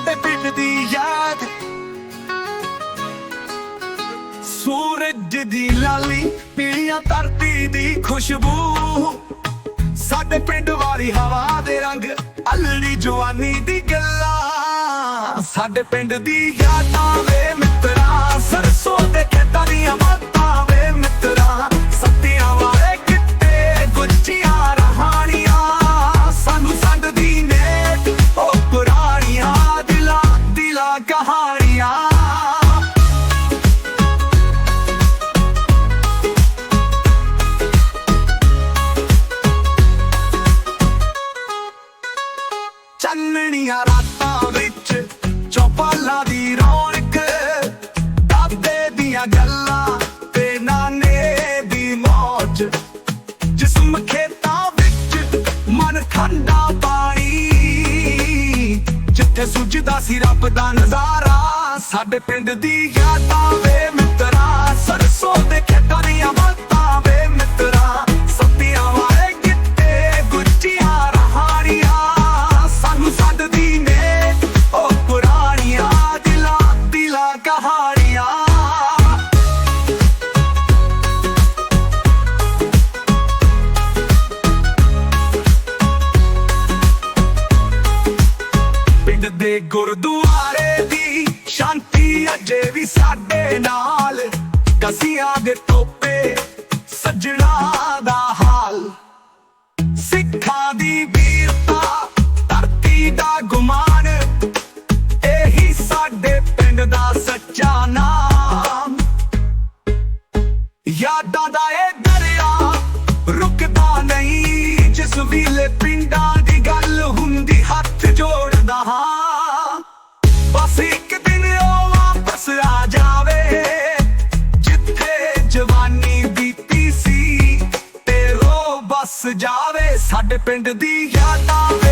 ਸਾਡੇ ਪਿੰਡ ਦੀ ਯਾਦ। ਸੂਰਜ ਦੀ ਲਾਲੀ, ਪੀਲੀਆਂ ਧਰਤੀ ਦੀ ਖੁਸ਼ਬੂ। ਸਾਡੇ ਪਿੰਡ ਵਾਲੀ ਹਵਾ ਦੇ ਰੰਗ, ਅਲੜੀ ਜਵਾਨੀ ਦੀ ਗੱਲਾਂ। ਸਾਡੇ ਪਿੰਡ ਦੀ ਯਾਦਾਂ ਵੇ ਮਿੱਤਰਾ, ਸਰਸੋਂ ਦੇ ਖੇਤਾਂ ਦੀਆਂ ਚੰਨਣੀਆਂ ਰਾਤਾਂ ਵਿੱਚ ਚੌਪਾਲਾਂ ਦੀ ਰੌਣਕ ਦਾਦੇ ਦੀਆਂ ਗੱਲਾਂ ਤੇ ਨਾਨੇ ਦੀ ਮੌਜ। ਜਿਸਮ ਖੇਤਾਂ ਵਿੱਚ ਮਨ ਠੰਡਾ ਪਾਣੀ ਜਿੱਥੇ ਸੁੱਜਦਾ ਸੀ ਰੱਬ ਦਾ ਨਜ਼ਾਰਾ, ਸਾਡੇ ਪਿੰਡ ਦੀ ਯਾਦਾਂ ਵੇ ਮਿੱਤਰਾ, ਸਰਸੋਂ ਦੇ ਖੇਤ ਪਿੰਡ ਦੇ ਗੁਰਦੁਆਰੇ ਦੀ ਸ਼ਾਂਤੀ ਅਜੇ ਵੀ ਸਾਡੇ ਨਾਲ। ਕਸੀਆਂ ਦੇ ਟੋਪੇ ਸੱਜਣਾ ਦਾ ਹਾਲ। ਸਿੱਖਾਂ ਦੀ ਵੀਰਤਾ, ਧਰਤੀ ਦਾ ਗੁਮਾਨ, ਇਹੀ ਸਾਡੇ ਪਿੰਡ ਦਾ ਸੱਚਾ ਨਾਮ। ਯਾਦਾਂ ਦਾ ਇਹ ਦਰਿਆ ਰੁਕਦਾ ਨਹੀਂ, ਜਿਸ ਵੇਲੇ ਪਿੰਡਾਂ ਦੀ ਗੱਲ ਹੁੰਦੀ, ਹੱਥ ਜੋੜ ਜੋੜਦਾ ਹਾਂ। ਬਸ ਇੱਕ ਦਿਨ ਉਹ ਵਾਪਸ ਆ ਜਾਵੇ। ਜਿੱਥੇ ਜਵਾਨੀ ਬੀਤੀ ਸੀ, ਤੇ ਰੋ ਬਸ ਜਾਵੇ। ਸਾਡੇ ਪਿੰਡ ਦੀ ਯਾਦਾਂ ਵੇ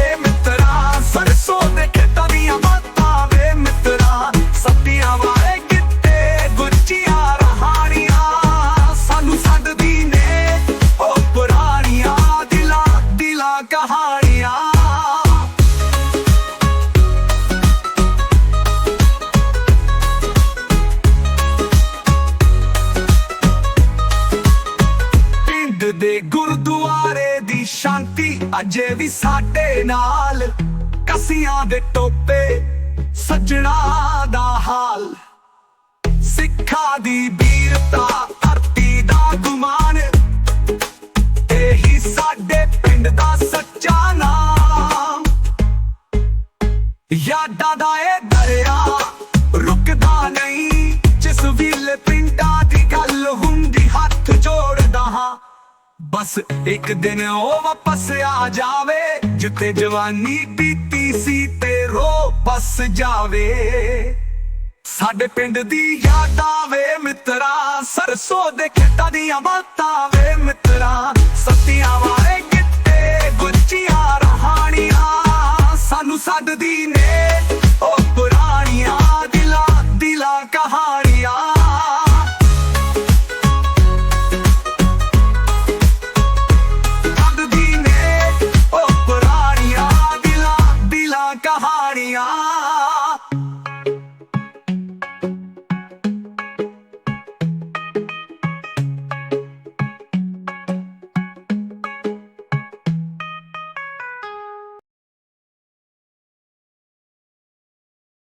ਪਿੰਡ ਦੇ ਗੁਰਦੁਆਰੇ ਦੀ ਸ਼ਾਂਤੀ ਅਜੇ ਵੀ ਸਾਡੇ ਨਾਲ। ਕਸੀਆਂ ਦੇ ਟੋਪੇ ਸੱਜਣਾ ਦਾ ਹਾਲ। ਸਿੱਖਾਂ ਦੀ ਵੀਰਤਾ ਬਸ ਇੱਕ ਦਿਨ ਉਹ ਵਾਪਸ ਆ ਜਾਵੇ, ਜਿੱਥੇ ਜਵਾਨੀ ਬੀਤੀ ਸੀ ਤੇ ਰੋ ਬਸ ਜਾਵੇ। ਸਾਡੇ ਪਿੰਡ ਦੀ ਯਾਦਾਂ ਵੇ ਮਿੱਤਰਾ, ਸਰਸੋਂ ਦੇ ਖੇਤਾਂ ਦੀਆਂ ਬਾਤਾਂ ਵੇ ਮਿੱਤਰਾ।